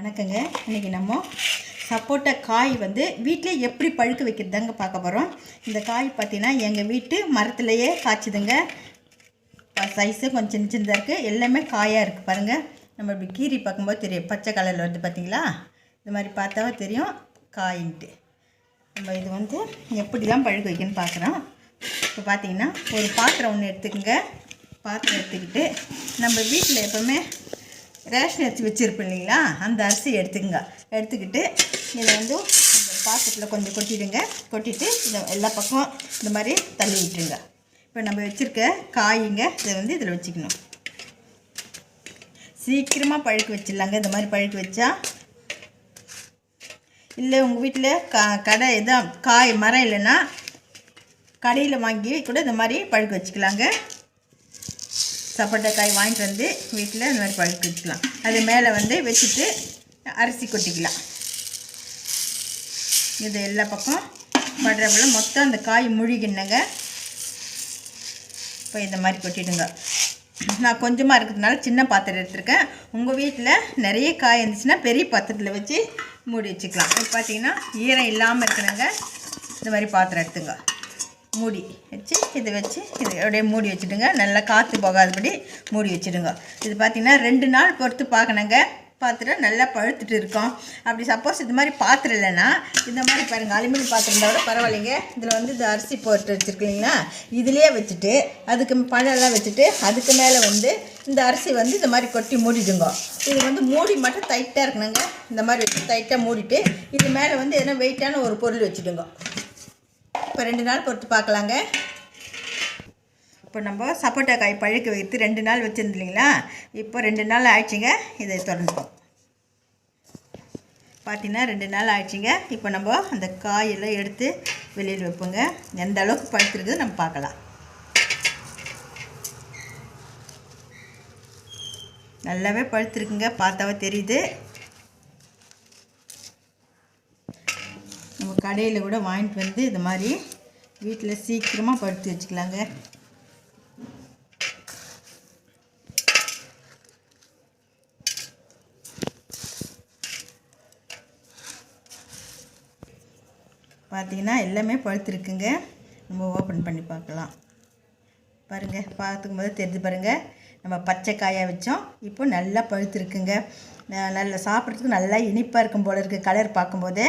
வணக்கங்க. இன்றைக்கி நம்ம சப்போட்டா காய் வந்து வீட்டிலே எப்படி பழுக்க வைக்கிறதாங்க பார்க்க போகிறோம் இந்த காய் பார்த்தீங்கன்னா எங்கள் வீட்டு மரத்துலேயே காய்ச்சிதுங்க. சைஸு கொஞ்சம் சின்ன சின்னதாக இருக்குது எல்லாமே காயாக இருக்குது பாருங்கள் நம்ம இப்படி கீரி பார்க்கும்போது தெரியும். பச்சை கலரில் வருது பார்த்திங்களா? இந்த மாதிரி பார்த்தாவே தெரியும். காயின்ட்டு. நம்ம இது வந்து எப்படி தான் பழுக்க வைக்கணும்னு பார்க்குறோம். இப்போ பார்த்தீங்கன்னா ஒரு பாத்திரம் ஒன்று எடுத்துக்கோங்க. பாத்திரம் எடுத்துக்கிட்டு நம்ம வீட்டில் எப்போவுமே ரேஷன் அரிசி வச்சுருப்போம் இல்லைங்களா? அந்த அரிசி எடுத்துக்கங்க. எடுத்துக்கிட்டு இதை வந்து இந்த பாத்திரத்தில் கொஞ்சம் கொட்டிடுங்க. கொட்டிட்டு இதை எல்லா பக்கம் இந்த மாதிரி தள்ளி விட்டுருங்க. இப்போ நம்ம வச்சுருக்க காய்ங்க இதை வந்து இதில் வச்சுக்கணும். சீக்கிரமாக பழுக்க வச்சிடலாங்க. இந்த மாதிரி பழுக்க வச்சா இல்லை உங்கள் வீட்டில் க கடை எதாவது காய் மரம் இல்லைன்னா கடையில் வாங்கி கூட இந்த மாதிரி பழுக்க வச்சுக்கலாங்க. சப்போட்டாக்காய் வாங்கிட்டு வந்து வீட்டில் இந்த மாதிரி பழுக்க வச்சுக்கலாம் அது மேலே வந்து வச்சுட்டு அரிசி கொட்டிக்கலாம். இது எல்லா பக்கம் படுற மொத்தம் அந்த காய் முழுகினங்க. இப்போ இந்த மாதிரி கொட்டிடுங்க. நான் கொஞ்சமாக இருக்கிறதுனால சின்ன பாத்திரம் எடுத்திருக்கேன். உங்கள் வீட்டில் நிறைய காய் இருந்துச்சுன்னா பெரிய பாத்திரத்தில் வச்சு மூடி வச்சுக்கலாம். இப்போ பார்த்தீங்கன்னா ஈரம் இல்லாமல் இருக்கணுங்க. இந்த மாதிரி பாத்திரம் எடுத்துங்க. மூடி வச்சு இதை வச்சு இது அப்படியே மூடி வச்சுடுங்க. நல்லா காற்று போகாதபடி மூடி வச்சுடுங்க. இது பார்த்திங்கன்னா ரெண்டு நாள் பொறுத்து பார்க்கணுங்க. பாத்திரம் நல்லா பழுத்துட்டு இருக்கோம். அப்படி சப்போஸ் இது மாதிரி பாத்திரம் இல்லைன்னா இந்த மாதிரி பாருங்கள் அலுமினியம் பாத்திரம் பரவாயில்லைங்க. இதில் வந்து இந்த அரிசி போட்டு வச்சுருக்கீங்களா இதுலேயே வச்சுட்டு அதுக்கு பழம்லாம் வச்சுட்டு அதுக்கு மேலே வந்து இந்த அரிசி வந்து இந்த மாதிரி கொட்டி மூடிடுங்க. இது வந்து மூடி மட்டும் டைட்டாக இருக்கணுங்க. இந்த மாதிரி வச்சு டைட்டாக மூடிட்டு இது மேலே வந்து எதனா வெயிட்டான ஒரு பொருள் வச்சுடுங்க. இப்போ ரெண்டு நாள் பொறுத்து பார்க்கலாங்க. இப்போ நம்ம சப்போட்டா காய் பழுக்க வைத்து ரெண்டு நாள் வச்சுருந்தீங்களா இப்போ ரெண்டு நாள் ஆயிடுச்சுங்க. இதை திறந்துப்போம் பார்த்திங்கன்னா ரெண்டு நாள் ஆயிடுச்சுங்க. இப்போ நம்ம அந்த காயெல்லாம் எடுத்து வெளியில் வைப்போங்க. எந்த அளவுக்கு பழுத்துருக்குது நம்ம பார்க்கலாம். நல்லாவே பழுத்துருக்குங்க. பார்த்தாவே தெரியுது. கடையில் கூட வாங்கிட்டு வந்து இது மாதிரி வீட்டில் சீக்கிரமாக படுத்து வச்சுக்கலாங்க. பார்த்தீங்கன்னா எல்லாமே பழுத்துருக்குங்க நம்ம ஓப்பன் பண்ணி பார்க்கலாம். பாருங்கள் பார்த்துக்கும் போது தெரிஞ்சு பாருங்கள் நம்ம பச்சை காயாக வச்சோம். இப்போ நல்லா பழுத்துருக்குங்க நல்லா சாப்பிட்றதுக்கு நல்லா இனிப்பாக இருக்கும் போல இருக்குது கலர் பார்க்கும்போதே.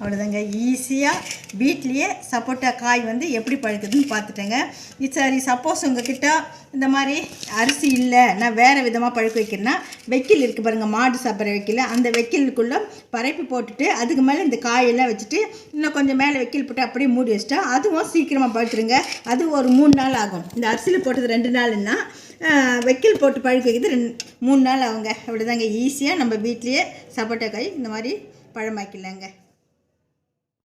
அவ்வளோதாங்க ஈஸியாக வீட்லேயே சப்போட்டா காய் வந்து எப்படி பழுக்குதுன்னு பார்த்துட்டேங்க. இது சரி சப்போஸ் உங்ககிட்ட இந்த மாதிரி அரிசி இல்லை நான் வேறு விதமாக பழுக்க வைக்கிறேன்னா வெக்கில் இருக்குது பாருங்கள் மாடு சாப்பிட்ற வைக்கல. அந்த வெக்கிலுக்குள்ளே பரப்பி போட்டுட்டு அதுக்கு மேலே இந்த காயெல்லாம் வச்சுட்டு இன்னும் கொஞ்சம் மேலே வெக்கில் போட்டு அப்படியே மூடி வச்சுட்டா அதுவும் சீக்கிரமாக பழுத்துருங்க. அது ஒரு மூணு நாள் ஆகும். இந்த அரிசியில் போட்டது ரெண்டு நாள்னா வெக்கில் போட்டு பழுக்க வைக்கிறது ரெண்டு மூணு நாள் ஆகுங்க. அப்படிதாங்க ஈஸியாக நம்ம வீட்லேயே சப்போட்டா காய் இந்த மாதிரி பழமாக்கிடலாங்க.